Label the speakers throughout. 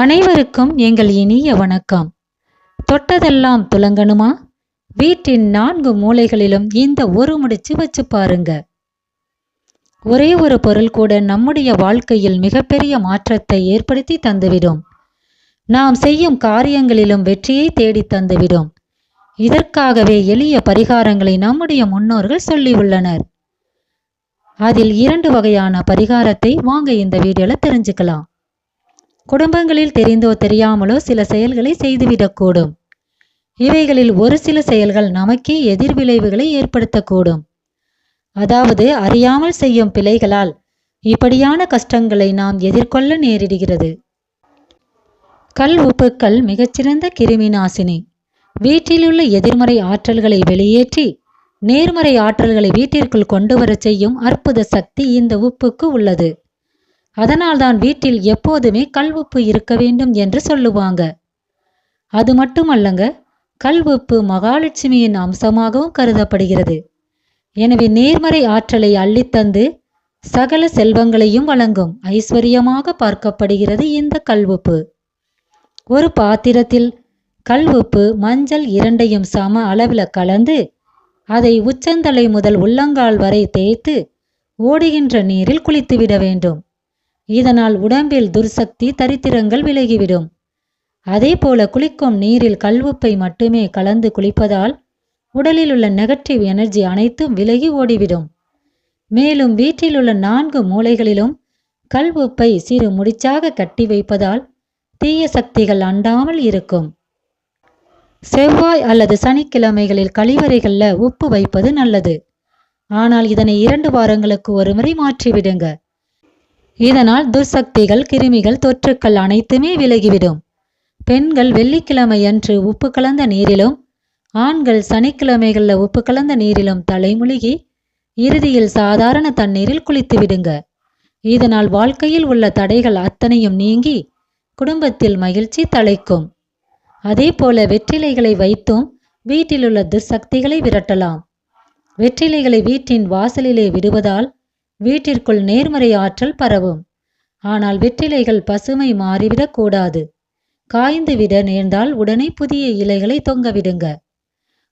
Speaker 1: அனைவருக்கும் எங்கள் இனிய வணக்கம். தொட்டதெல்லாம் துலங்கணுமா வீட்டின் நான்கு மூலைகளிலும் இந்த ஒரு முடிச்சு வச்சு பாருங்க. ஒரே ஒரு பொருள் கூட நம்முடைய வாழ்க்கையில் மிகப்பெரிய மாற்றத்தை ஏற்படுத்தி தந்துவிடும். நாம் செய்யும் காரியங்களிலும் வெற்றியை தேடி தந்துவிடும். இதற்காகவே எளிய பரிகாரங்களை நம்முடைய முன்னோர்கள் சொல்லியுள்ளனர் அதில் இரண்டு வகையான பரிகாரத்தை வாங்க இந்த வீடியோல தெரிஞ்சுக்கலாம். குடும்பங்களில் தெரிந்தோ தெரியாமலோ சில செயல்களை செய்துவிடக்கூடும். இவைகளில் ஒரு சில செயல்கள் நமக்கே எதிர்விளைவுகளை ஏற்படுத்தக்கூடும். அதாவது அறியாமல் செய்யும் பிழைகளால் இப்படியான கஷ்டங்களை நாம் எதிர்கொள்ள நேரிடுகிறது. கல் உப்புக்கள் மிகச்சிறந்த கிருமி நாசினி. வீட்டிலுள்ள எதிர்மறை ஆற்றல்களை வெளியேற்றி நேர்மறை ஆற்றல்களை வீட்டிற்குள் கொண்டு வரச் செய்யும் அற்புத சக்தி இந்த உப்புக்கு உள்ளது. அதனால்தான் வீட்டில் எப்போதுமே கல் உப்பு இருக்க வேண்டும் என்று சொல்லுவாங்க. அது மட்டுமல்லங்க கல் உப்பு மகாலட்சுமியின் அம்சமாகவும் கருதப்படுகிறது. எனவே நேர்மறை ஆற்றலை அள்ளித்தந்து சகல செல்வங்களையும் வழங்கும் ஐஸ்வர்யமாக பார்க்கப்படுகிறது இந்த கல்வுப்பு. ஒரு பாத்திரத்தில் கல்வுப்பு மஞ்சள் இரண்டையும் சம அளவில் கலந்து அதை உச்சந்தலை முதல் உள்ளங்கால் வரை தேய்த்து ஓடுகின்ற நீரில் குளித்துவிட வேண்டும். இதனால் உடம்பில் துர்சக்தி தரித்திரங்கள் விலகிவிடும். அதே போல குளிக்கும் நீரில் கல்வுப்பை மட்டுமே கலந்து குளிப்பதால் உடலில் உள்ள நெகட்டிவ் எனர்ஜி அனைத்தும் விலகி ஓடிவிடும். மேலும் வீட்டில் உள்ள நான்கு மூலைகளிலும் கல்வுப்பை சிறு முடிச்சாக கட்டி வைப்பதால் தீய சக்திகள் அண்டாமல் இருக்கும். செவ்வாய் அல்லது சனிக்கிழமைகளில் கழிவறைகளில் உப்பு வைப்பது நல்லது. ஆனால் இதனை இரண்டு வாரங்களுக்கு ஒருமுறை மாற்றிவிடுங்க. இதனால் துர்சக்திகள் கிருமிகள் தொற்றுக்கள் அனைத்துமே விலகிவிடும். பெண்கள் வெள்ளிக்கிழமையன்று உப்பு கலந்த நீரிலும் ஆண்கள் சனிக்கிழமைகளில் உப்பு கலந்த நீரிலும் தலைமுழுகி இறுதியில் சாதாரண தண்ணீரில் குளித்து விடுங்க இதனால் வாழ்க்கையில் உள்ள தடைகள் அத்தனையும் நீங்கி குடும்பத்தில் மகிழ்ச்சி தலைக்கும் அதே போல வெற்றிலைகளை வைத்தும் வீட்டிலுள்ள துர்சக்திகளை விரட்டலாம். வெற்றிலைகளை வீட்டின் வாசலிலே விடுவதால் வீட்டிற்குள் நேர்மறை ஆற்றல் பரவும். ஆனால் வெற்றிலைகள் பசுமை மாறிவிடக் கூடாது நேர்ந்தால் உடனே புதிய இலைகளை தொங்கவிடுங்க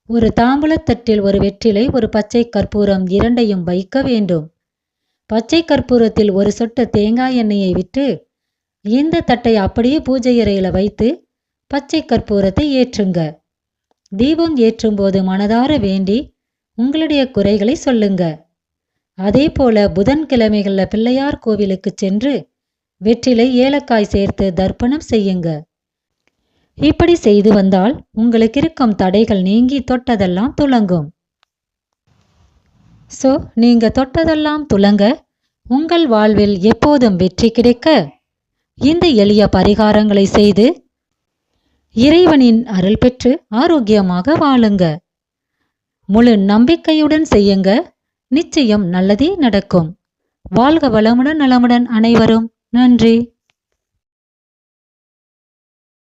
Speaker 1: ஒரு தாம்பூலத்தட்டில் ஒரு வெற்றிலை ஒரு பச்சை கற்பூரம் இரண்டையும் வைக்க வேண்டும். பச்சை கற்பூரத்தில் ஒரு சொட்டு தேங்காய் எண்ணெயை விட்டு இந்த தட்டை அப்படியே பூஜை அறையில் வைத்து பச்சை கற்பூரத்தை ஏற்றுங்க. தீபம் ஏற்றும்போது மனதார வேண்டி உங்களுடைய குறைகளை சொல்லுங்க. அதே போல புதன்கிழமைகளில் பிள்ளையார் கோவிலுக்கு சென்று வெற்றிலை ஏலக்காய் சேர்த்து தர்ப்பணம் செய்யுங்க. இப்படி செய்து வந்தால் உங்களுக்கு இருக்கும் தடைகள் நீங்கி தொட்டதெல்லாம் துலங்கும். ஸோ நீங்க தொட்டதெல்லாம் துலங்க உங்கள் வாழ்வில் எப்போதும் வெற்றி கிடைக்க இந்த எளிய பரிகாரங்களை செய்து இறைவனின் அருள் பெற்று ஆரோக்கியமாக வாழுங்க. முழு நம்பிக்கையுடன் செய்யுங்க. நிச்சயம் நல்லதே நடக்கும். வாழ்க வளமுடன் நலமுடன் அனைவரும். நன்றி.